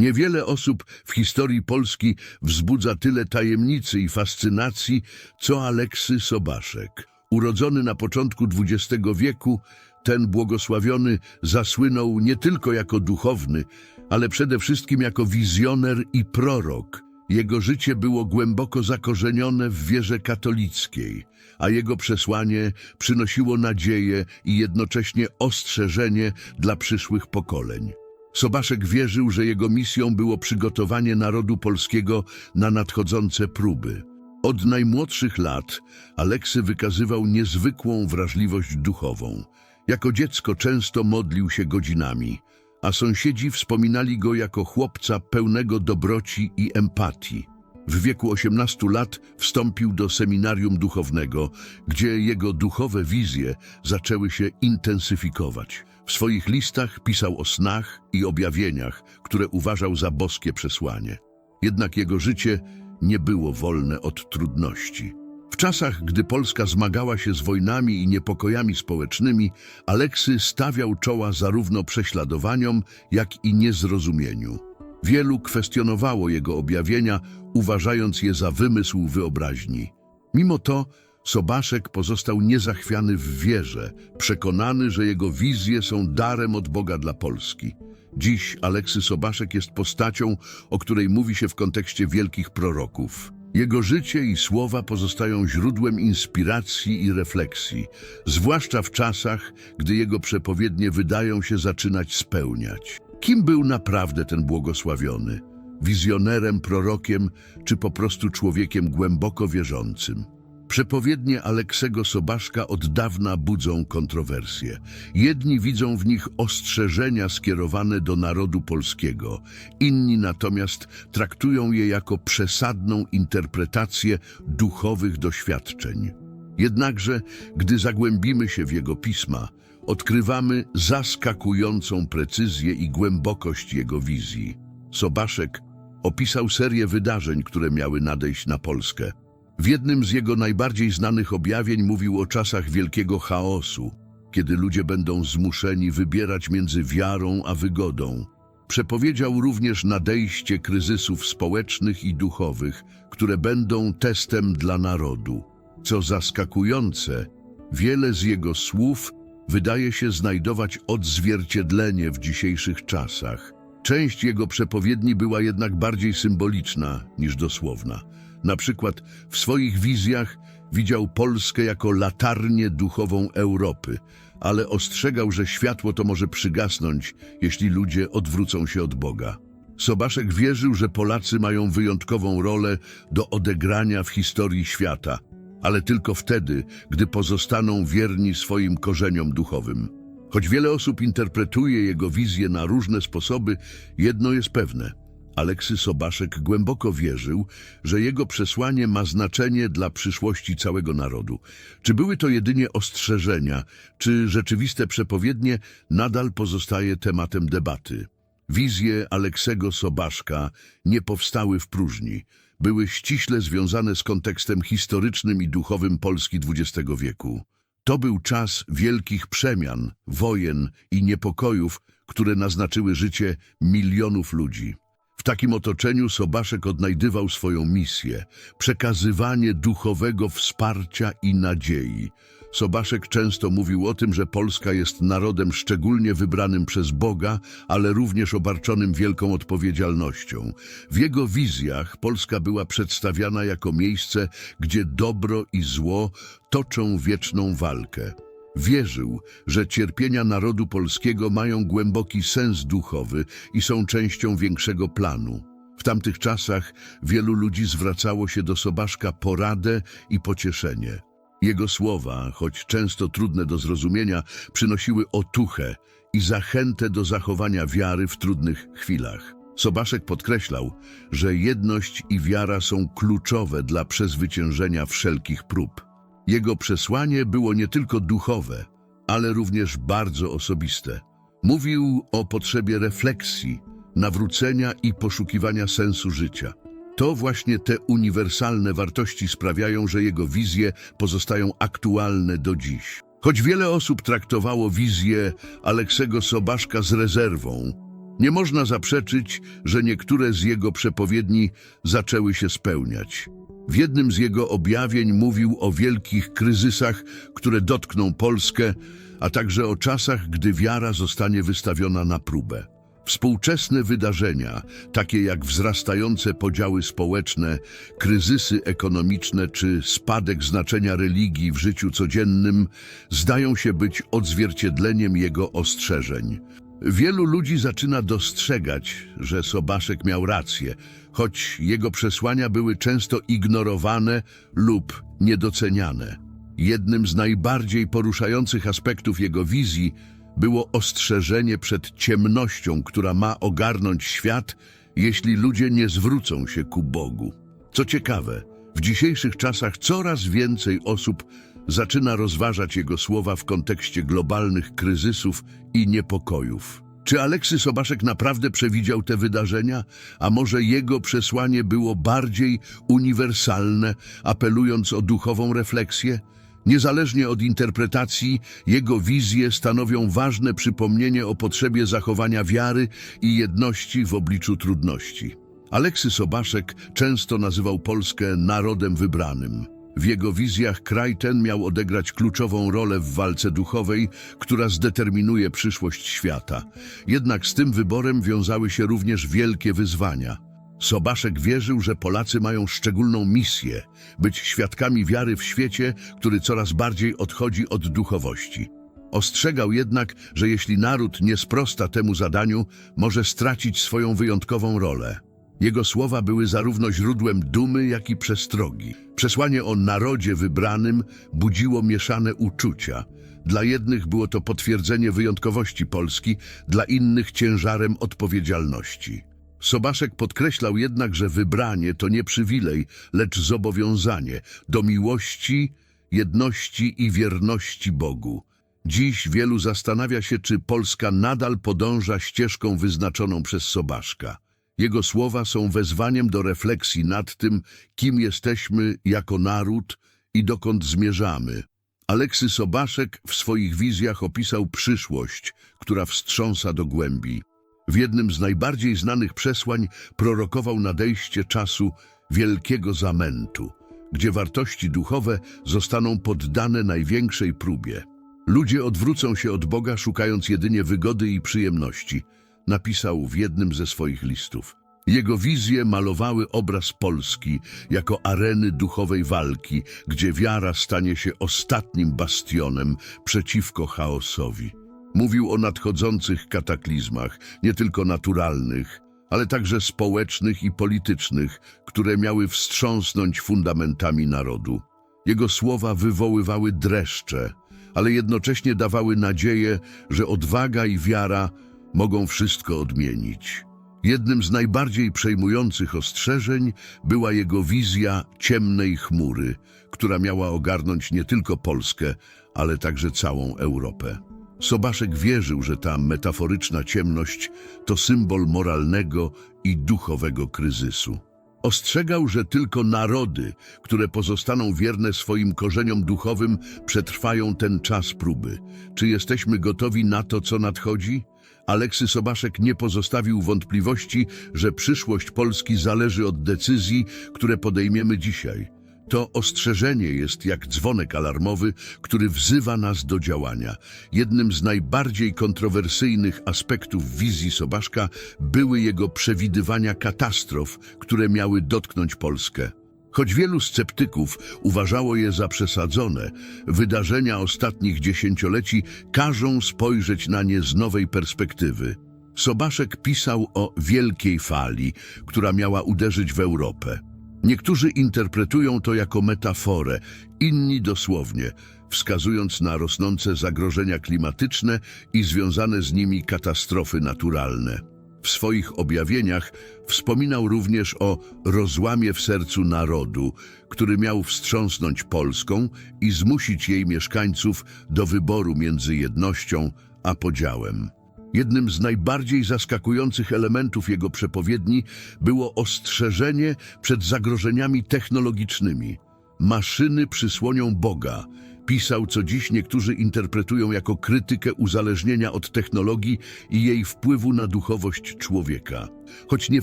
Niewiele osób w historii Polski wzbudza tyle tajemnicy i fascynacji, co Aleksy Sobaszek. Urodzony na początku XX wieku, ten błogosławiony zasłynął nie tylko jako duchowny, ale przede wszystkim jako wizjoner i prorok. Jego życie było głęboko zakorzenione w wierze katolickiej, a jego przesłanie przynosiło nadzieję i jednocześnie ostrzeżenie dla przyszłych pokoleń. Sobaszek wierzył, że jego misją było przygotowanie narodu polskiego na nadchodzące próby. Od najmłodszych lat Aleksy wykazywał niezwykłą wrażliwość duchową. Jako dziecko często modlił się godzinami, a sąsiedzi wspominali go jako chłopca pełnego dobroci i empatii. W wieku 18 lat wstąpił do seminarium duchownego, gdzie jego duchowe wizje zaczęły się intensyfikować. W swoich listach pisał o snach i objawieniach, które uważał za boskie przesłanie. Jednak jego życie nie było wolne od trudności. W czasach, gdy Polska zmagała się z wojnami i niepokojami społecznymi, Aleksy stawiał czoła zarówno prześladowaniom, jak i niezrozumieniu. Wielu kwestionowało jego objawienia, uważając je za wymysł wyobraźni. Mimo to Sobaszek pozostał niezachwiany w wierze, przekonany, że jego wizje są darem od Boga dla Polski. Dziś Aleksy Sobaszek jest postacią, o której mówi się w kontekście wielkich proroków. Jego życie i słowa pozostają źródłem inspiracji i refleksji, zwłaszcza w czasach, gdy jego przepowiednie wydają się zaczynać spełniać. Kim był naprawdę ten błogosławiony? Wizjonerem, prorokiem, czy po prostu człowiekiem głęboko wierzącym? Przepowiednie Aleksego Sobaszka od dawna budzą kontrowersje. Jedni widzą w nich ostrzeżenia skierowane do narodu polskiego, inni natomiast traktują je jako przesadną interpretację duchowych doświadczeń. Jednakże, gdy zagłębimy się w jego pisma, odkrywamy zaskakującą precyzję i głębokość jego wizji. Sobaszek opisał serię wydarzeń, które miały nadejść na Polskę. W jednym z jego najbardziej znanych objawień mówił o czasach wielkiego chaosu, kiedy ludzie będą zmuszeni wybierać między wiarą a wygodą. Przepowiedział również nadejście kryzysów społecznych i duchowych, które będą testem dla narodu. Co zaskakujące, wiele z jego słów wydaje się znajdować odzwierciedlenie w dzisiejszych czasach. Część jego przepowiedni była jednak bardziej symboliczna niż dosłowna. Na przykład w swoich wizjach widział Polskę jako latarnię duchową Europy, ale ostrzegał, że światło to może przygasnąć, jeśli ludzie odwrócą się od Boga. Sobaszek wierzył, że Polacy mają wyjątkową rolę do odegrania w historii świata, ale tylko wtedy, gdy pozostaną wierni swoim korzeniom duchowym. Choć wiele osób interpretuje jego wizję na różne sposoby, jedno jest pewne – Aleksy Sobaszek głęboko wierzył, że jego przesłanie ma znaczenie dla przyszłości całego narodu. Czy były to jedynie ostrzeżenia, czy rzeczywiste przepowiednie nadal pozostaje tematem debaty. Wizje Aleksego Sobaszka nie powstały w próżni. Były ściśle związane z kontekstem historycznym i duchowym Polski XX wieku. To był czas wielkich przemian, wojen i niepokojów, które naznaczyły życie milionów ludzi. W takim otoczeniu Sobaszek odnajdywał swoją misję przekazywanie duchowego wsparcia i nadziei. Sobaszek często mówił o tym, że Polska jest narodem szczególnie wybranym przez Boga, ale również obarczonym wielką odpowiedzialnością. W jego wizjach Polska była przedstawiana jako miejsce, gdzie dobro i zło toczą wieczną walkę. Wierzył, że cierpienia narodu polskiego mają głęboki sens duchowy i są częścią większego planu. W tamtych czasach wielu ludzi zwracało się do Sobaszka poradę i pocieszenie. Jego słowa, choć często trudne do zrozumienia, przynosiły otuchę i zachętę do zachowania wiary w trudnych chwilach. Sobaszek podkreślał, że jedność i wiara są kluczowe dla przezwyciężenia wszelkich prób. Jego przesłanie było nie tylko duchowe, ale również bardzo osobiste. Mówił o potrzebie refleksji, nawrócenia i poszukiwania sensu życia. To właśnie te uniwersalne wartości sprawiają, że jego wizje pozostają aktualne do dziś. Choć wiele osób traktowało wizję Aleksego Sobaszka z rezerwą, Nie można zaprzeczyć, że niektóre z jego przepowiedni zaczęły się spełniać. W jednym z jego objawień mówił o wielkich kryzysach, które dotkną Polskę, a także o czasach, gdy wiara zostanie wystawiona na próbę. Współczesne wydarzenia, takie jak wzrastające podziały społeczne, kryzysy ekonomiczne czy spadek znaczenia religii w życiu codziennym, zdają się być odzwierciedleniem jego ostrzeżeń. Wielu ludzi zaczyna dostrzegać, że Sobaszek miał rację, choć jego przesłania były często ignorowane lub niedoceniane. Jednym z najbardziej poruszających aspektów jego wizji było ostrzeżenie przed ciemnością, która ma ogarnąć świat, jeśli ludzie nie zwrócą się ku Bogu. Co ciekawe, w dzisiejszych czasach coraz więcej osób zaczyna rozważać jego słowa w kontekście globalnych kryzysów i niepokojów. Czy Aleksy Sobaszek naprawdę przewidział te wydarzenia, a może jego przesłanie było bardziej uniwersalne, apelując o duchową refleksję? Niezależnie od interpretacji, jego wizje stanowią ważne przypomnienie o potrzebie zachowania wiary i jedności w obliczu trudności. Aleksy Sobaszek często nazywał Polskę narodem wybranym. W jego wizjach kraj ten miał odegrać kluczową rolę w walce duchowej, która zdeterminuje przyszłość świata. Jednak z tym wyborem wiązały się również wielkie wyzwania. Sobaszek wierzył, że Polacy mają szczególną misję być świadkami wiary w świecie, który coraz bardziej odchodzi od duchowości. Ostrzegał jednak, że jeśli naród nie sprosta temu zadaniu, może stracić swoją wyjątkową rolę. Jego słowa były zarówno źródłem dumy, jak i przestrogi. Przesłanie o narodzie wybranym budziło mieszane uczucia. Dla jednych było to potwierdzenie wyjątkowości Polski, dla innych ciężarem odpowiedzialności. Sobaszek podkreślał jednak, że wybranie to nie przywilej, lecz zobowiązanie do miłości, jedności i wierności Bogu. Dziś wielu zastanawia się, czy Polska nadal podąża ścieżką wyznaczoną przez Sobaszka. Jego słowa są wezwaniem do refleksji nad tym, kim jesteśmy jako naród i dokąd zmierzamy. Aleksy Sobaszek w swoich wizjach opisał przyszłość, która wstrząsa do głębi. W jednym z najbardziej znanych przesłań prorokował nadejście czasu wielkiego zamętu, gdzie wartości duchowe zostaną poddane największej próbie. Ludzie odwrócą się od Boga, szukając jedynie wygody i przyjemności, napisał w jednym ze swoich listów. Jego wizje malowały obraz Polski jako areny duchowej walki, gdzie wiara stanie się ostatnim bastionem przeciwko chaosowi. Mówił o nadchodzących kataklizmach, nie tylko naturalnych, ale także społecznych i politycznych, które miały wstrząsnąć fundamentami narodu. Jego słowa wywoływały dreszcze, ale jednocześnie dawały nadzieję, że odwaga i wiara mogą wszystko odmienić. Jednym z najbardziej przejmujących ostrzeżeń była jego wizja ciemnej chmury, która miała ogarnąć nie tylko Polskę, ale także całą Europę. Sobaszek wierzył, że ta metaforyczna ciemność to symbol moralnego i duchowego kryzysu. Ostrzegał, że tylko narody, które pozostaną wierne swoim korzeniom duchowym, przetrwają ten czas próby. Czy jesteśmy gotowi na to, co nadchodzi? Aleksy Sobaszek nie pozostawił wątpliwości, że przyszłość Polski zależy od decyzji, które podejmiemy dzisiaj. To ostrzeżenie jest jak dzwonek alarmowy, który wzywa nas do działania. Jednym z najbardziej kontrowersyjnych aspektów wizji Sobaszka były jego przewidywania katastrof, które miały dotknąć Polskę. Choć wielu sceptyków uważało je za przesadzone, wydarzenia ostatnich dziesięcioleci każą spojrzeć na nie z nowej perspektywy. Sobaszek pisał o wielkiej fali, która miała uderzyć w Europę. Niektórzy interpretują to jako metaforę, inni dosłownie, wskazując na rosnące zagrożenia klimatyczne i związane z nimi katastrofy naturalne. W swoich objawieniach wspominał również o rozłamie w sercu narodu, który miał wstrząsnąć Polską i zmusić jej mieszkańców do wyboru między jednością a podziałem. Jednym z najbardziej zaskakujących elementów jego przepowiedni było ostrzeżenie przed zagrożeniami technologicznymi. Maszyny przysłonią Boga, Pisał, co dziś niektórzy interpretują jako krytykę uzależnienia od technologii i jej wpływu na duchowość człowieka. Choć nie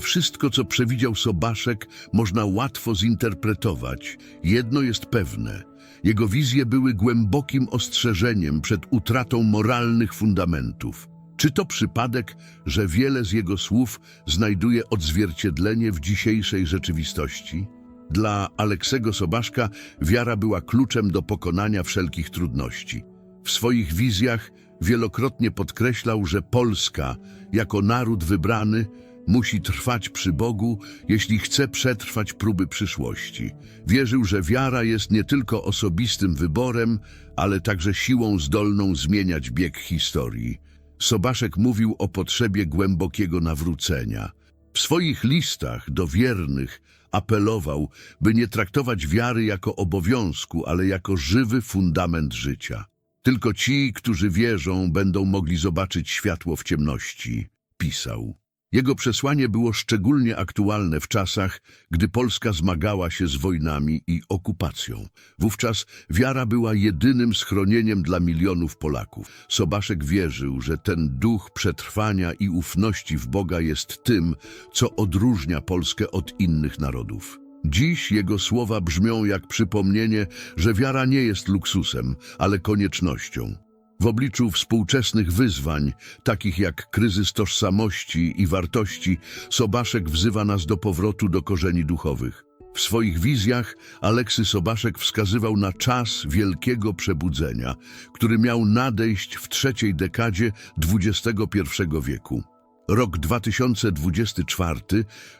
wszystko, co przewidział Sobaszek, można łatwo zinterpretować, jedno jest pewne. Jego wizje były głębokim ostrzeżeniem przed utratą moralnych fundamentów. Czy to przypadek, że wiele z jego słów znajduje odzwierciedlenie w dzisiejszej rzeczywistości? Dla Aleksego Sobaszka wiara była kluczem do pokonania wszelkich trudności. W swoich wizjach wielokrotnie podkreślał, że Polska, jako naród wybrany, musi trwać przy Bogu, jeśli chce przetrwać próby przyszłości. Wierzył, że wiara jest nie tylko osobistym wyborem, ale także siłą zdolną zmieniać bieg historii. Sobaszek mówił o potrzebie głębokiego nawrócenia. W swoich listach do wiernych apelował, by nie traktować wiary jako obowiązku, ale jako żywy fundament życia. Tylko ci, którzy wierzą, będą mogli zobaczyć światło w ciemności, pisał. Jego przesłanie było szczególnie aktualne w czasach, gdy Polska zmagała się z wojnami i okupacją. Wówczas wiara była jedynym schronieniem dla milionów Polaków. Sobaszek wierzył, że ten duch przetrwania i ufności w Boga jest tym, co odróżnia Polskę od innych narodów. Dziś jego słowa brzmią jak przypomnienie, że wiara nie jest luksusem, ale koniecznością. W obliczu współczesnych wyzwań, takich jak kryzys tożsamości i wartości, Sobaszek wzywa nas do powrotu do korzeni duchowych. W swoich wizjach Aleksy Sobaszek wskazywał na czas wielkiego przebudzenia, który miał nadejść w trzeciej dekadzie XXI wieku. Rok 2024,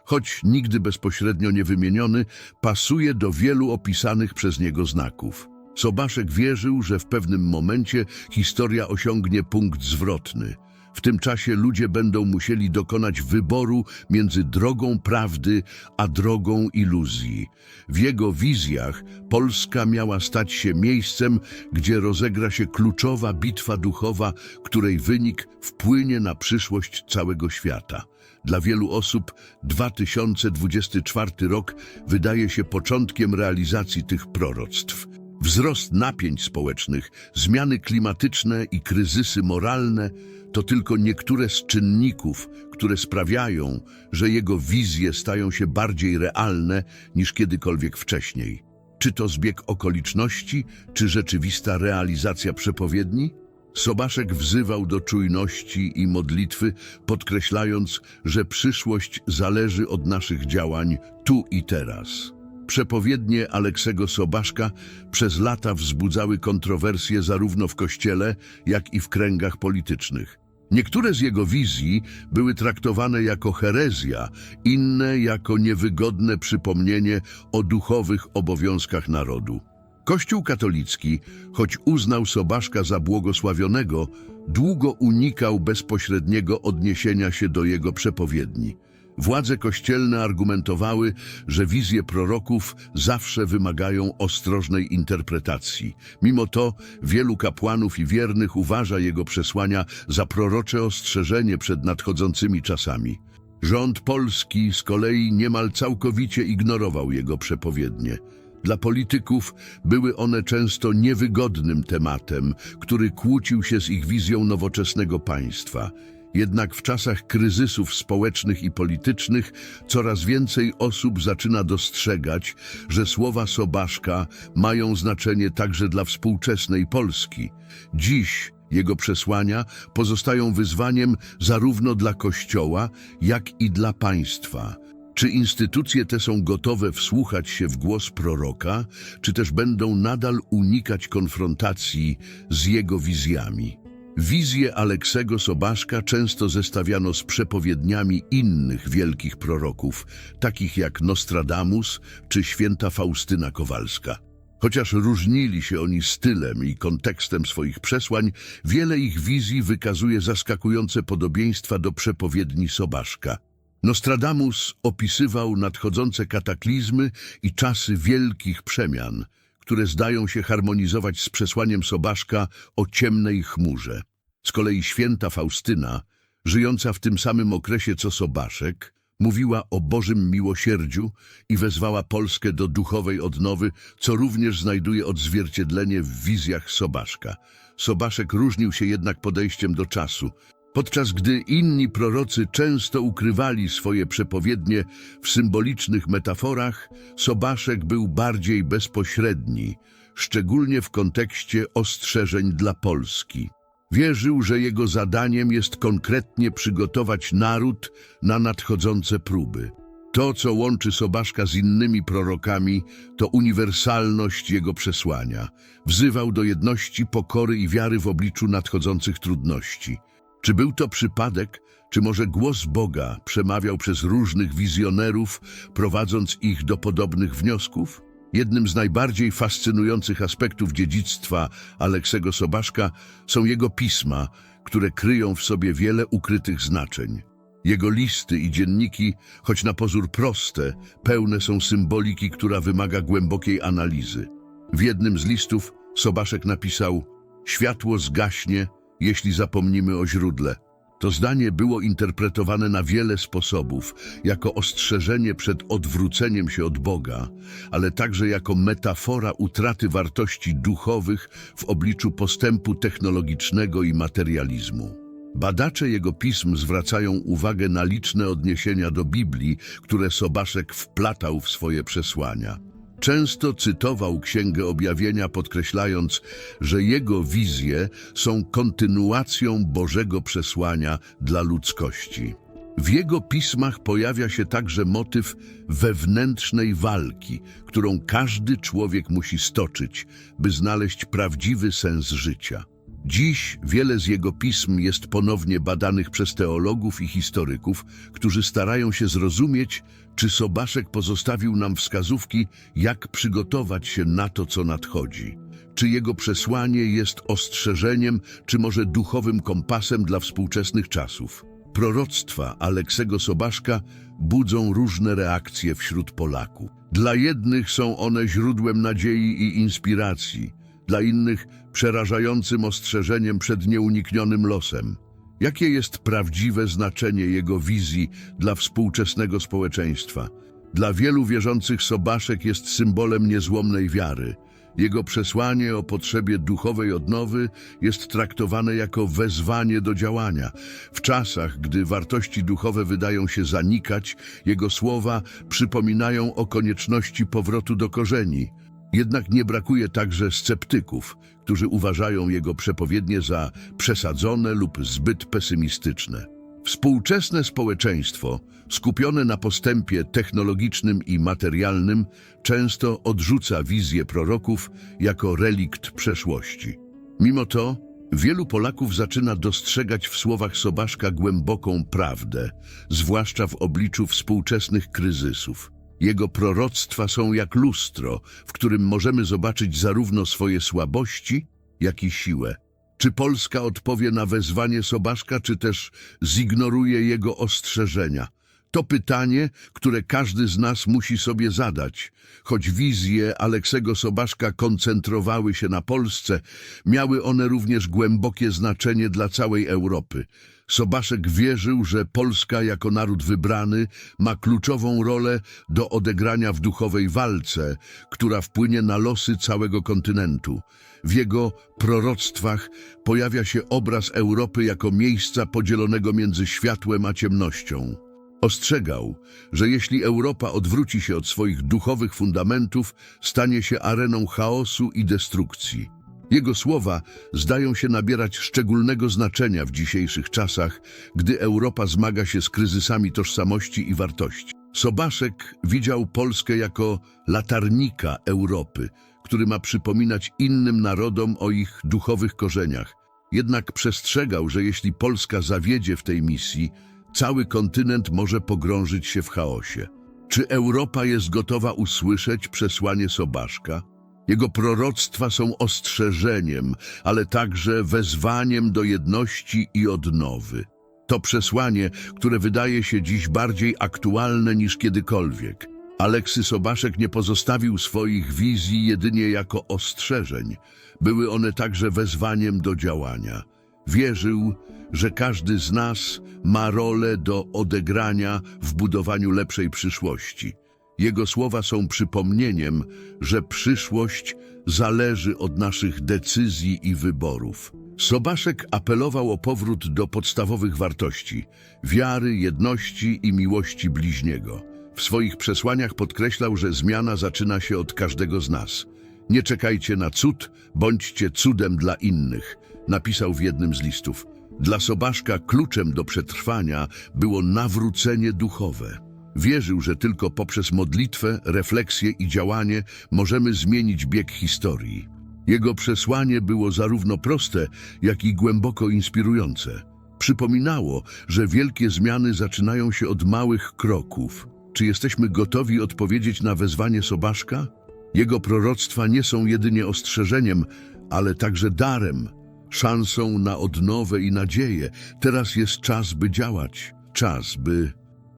choć nigdy bezpośrednio nie wymieniony, pasuje do wielu opisanych przez niego znaków. Sobaszek wierzył, że w pewnym momencie historia osiągnie punkt zwrotny. W tym czasie ludzie będą musieli dokonać wyboru między drogą prawdy a drogą iluzji. W jego wizjach Polska miała stać się miejscem, gdzie rozegra się kluczowa bitwa duchowa, której wynik wpłynie na przyszłość całego świata. Dla wielu osób 2024 rok wydaje się początkiem realizacji tych proroctw. Wzrost napięć społecznych, zmiany klimatyczne i kryzysy moralne to tylko niektóre z czynników, które sprawiają, że jego wizje stają się bardziej realne niż kiedykolwiek wcześniej. Czy to zbieg okoliczności, czy rzeczywista realizacja przepowiedni? Sobaszek wzywał do czujności i modlitwy, podkreślając, że przyszłość zależy od naszych działań tu i teraz. Przepowiednie Aleksego Sobaszka przez lata wzbudzały kontrowersje zarówno w kościele, jak i w kręgach politycznych. Niektóre z jego wizji były traktowane jako herezja, inne jako niewygodne przypomnienie o duchowych obowiązkach narodu. Kościół katolicki, choć uznał Sobaszka za błogosławionego, długo unikał bezpośredniego odniesienia się do jego przepowiedni. Władze kościelne argumentowały, że wizje proroków zawsze wymagają ostrożnej interpretacji. Mimo to wielu kapłanów i wiernych uważa jego przesłania za prorocze ostrzeżenie przed nadchodzącymi czasami. Rząd polski z kolei niemal całkowicie ignorował jego przepowiednie. Dla polityków były one często niewygodnym tematem, który kłócił się z ich wizją nowoczesnego państwa. Jednak w czasach kryzysów społecznych i politycznych coraz więcej osób zaczyna dostrzegać, że słowa Sobaszka mają znaczenie także dla współczesnej Polski. Dziś jego przesłania pozostają wyzwaniem zarówno dla Kościoła, jak i dla państwa. Czy instytucje te są gotowe wsłuchać się w głos proroka, czy też będą nadal unikać konfrontacji z jego wizjami? Wizje Aleksego Sobaszka często zestawiano z przepowiedniami innych wielkich proroków, takich jak Nostradamus czy święta Faustyna Kowalska. Chociaż różnili się oni stylem i kontekstem swoich przesłań, wiele ich wizji wykazuje zaskakujące podobieństwa do przepowiedni Sobaszka. Nostradamus opisywał nadchodzące kataklizmy i czasy wielkich przemian, które zdają się harmonizować z przesłaniem Sobaszka o ciemnej chmurze. Z kolei święta Faustyna, żyjąca w tym samym okresie co Sobaszek, Mówiła o Bożym miłosierdziu i wezwała Polskę do duchowej odnowy, co również znajduje odzwierciedlenie w wizjach Sobaszka. Sobaszek różnił się jednak podejściem do czasu. Podczas gdy inni prorocy często ukrywali swoje przepowiednie w symbolicznych metaforach, Sobaszek był bardziej bezpośredni, szczególnie w kontekście ostrzeżeń dla Polski. Wierzył, że jego zadaniem jest konkretnie przygotować naród na nadchodzące próby. To, co łączy Sobaszka z innymi prorokami, to uniwersalność jego przesłania. Wzywał do jedności, pokory i wiary w obliczu nadchodzących trudności. Czy był to przypadek, czy może głos Boga przemawiał przez różnych wizjonerów, prowadząc ich do podobnych wniosków? Jednym z najbardziej fascynujących aspektów dziedzictwa Aleksego Sobaszka są jego pisma, które kryją w sobie wiele ukrytych znaczeń. Jego listy i dzienniki, choć na pozór proste, pełne są symboliki, która wymaga głębokiej analizy. W jednym z listów Sobaszek napisał Światło zgaśnie, jeśli zapomnimy o źródle. To zdanie było interpretowane na wiele sposobów, jako ostrzeżenie przed odwróceniem się od Boga, ale także jako metafora utraty wartości duchowych w obliczu postępu technologicznego i materializmu. Badacze jego pism zwracają uwagę na liczne odniesienia do Biblii, które Sobaszek wplatał w swoje przesłania. Często cytował Księgę Objawienia, podkreślając, że jego wizje są kontynuacją Bożego przesłania dla ludzkości. W jego pismach pojawia się także motyw wewnętrznej walki, którą każdy człowiek musi stoczyć, by znaleźć prawdziwy sens życia. Dziś wiele z jego pism jest ponownie badanych przez teologów i historyków, którzy starają się zrozumieć, czy Sobaszek pozostawił nam wskazówki, jak przygotować się na to, co nadchodzi. Czy jego przesłanie jest ostrzeżeniem, czy może duchowym kompasem dla współczesnych czasów. Proroctwa Aleksego Sobaszka budzą różne reakcje wśród Polaków. Dla jednych są one źródłem nadziei i inspiracji, dla innych przerażającym ostrzeżeniem przed nieuniknionym losem. Jakie jest prawdziwe znaczenie jego wizji dla współczesnego społeczeństwa? Dla wielu wierzących Sobaszek jest symbolem niezłomnej wiary. Jego przesłanie o potrzebie duchowej odnowy jest traktowane jako wezwanie do działania. W czasach, gdy wartości duchowe wydają się zanikać, jego słowa przypominają o konieczności powrotu do korzeni. Jednak nie brakuje także sceptyków, którzy uważają jego przepowiednie za przesadzone lub zbyt pesymistyczne. Współczesne społeczeństwo, skupione na postępie technologicznym i materialnym, często odrzuca wizję proroków jako relikt przeszłości. Mimo to, wielu Polaków zaczyna dostrzegać w słowach Sobaszka głęboką prawdę, zwłaszcza w obliczu współczesnych kryzysów. Jego proroctwa są jak lustro, w którym możemy zobaczyć zarówno swoje słabości, jak i siłę. Czy Polska odpowie na wezwanie Sobaszka, czy też zignoruje jego ostrzeżenia? To pytanie, które każdy z nas musi sobie zadać. Choć wizje Aleksego Sobaszka koncentrowały się na Polsce, miały one również głębokie znaczenie dla całej Europy. Sobaszek wierzył, że Polska jako naród wybrany ma kluczową rolę do odegrania w duchowej walce, która wpłynie na losy całego kontynentu. W jego proroctwach pojawia się obraz Europy jako miejsca podzielonego między światłem a ciemnością. Ostrzegał, że jeśli Europa odwróci się od swoich duchowych fundamentów, stanie się areną chaosu i destrukcji. Jego słowa zdają się nabierać szczególnego znaczenia w dzisiejszych czasach, gdy Europa zmaga się z kryzysami tożsamości i wartości. Sobaszek widział Polskę jako latarnika Europy, który ma przypominać innym narodom o ich duchowych korzeniach. Jednak przestrzegał, że jeśli Polska zawiedzie w tej misji, cały kontynent może pogrążyć się w chaosie. Czy Europa jest gotowa usłyszeć przesłanie Sobaszka? Jego proroctwa są ostrzeżeniem, ale także wezwaniem do jedności i odnowy. To przesłanie, które wydaje się dziś bardziej aktualne niż kiedykolwiek. Aleksy Sobaszek nie pozostawił swoich wizji jedynie jako ostrzeżeń. Były one także wezwaniem do działania. Wierzył, że każdy z nas ma rolę do odegrania w budowaniu lepszej przyszłości. Jego słowa są przypomnieniem, że przyszłość zależy od naszych decyzji i wyborów. Sobaszek apelował o powrót do podstawowych wartości wiary, jedności i miłości bliźniego. W swoich przesłaniach podkreślał, że zmiana zaczyna się od każdego z nas. Nie czekajcie na cud, bądźcie cudem dla innych, napisał w jednym z listów. Dla Sobaszka kluczem do przetrwania było nawrócenie duchowe. Wierzył, że tylko poprzez modlitwę, refleksję i działanie możemy zmienić bieg historii. Jego przesłanie było zarówno proste, jak i głęboko inspirujące. Przypominało, że wielkie zmiany zaczynają się od małych kroków. Czy jesteśmy gotowi odpowiedzieć na wezwanie Sobaszka? Jego proroctwa nie są jedynie ostrzeżeniem, ale także darem, szansą na odnowę i nadzieję. Teraz jest czas, by działać, czas, by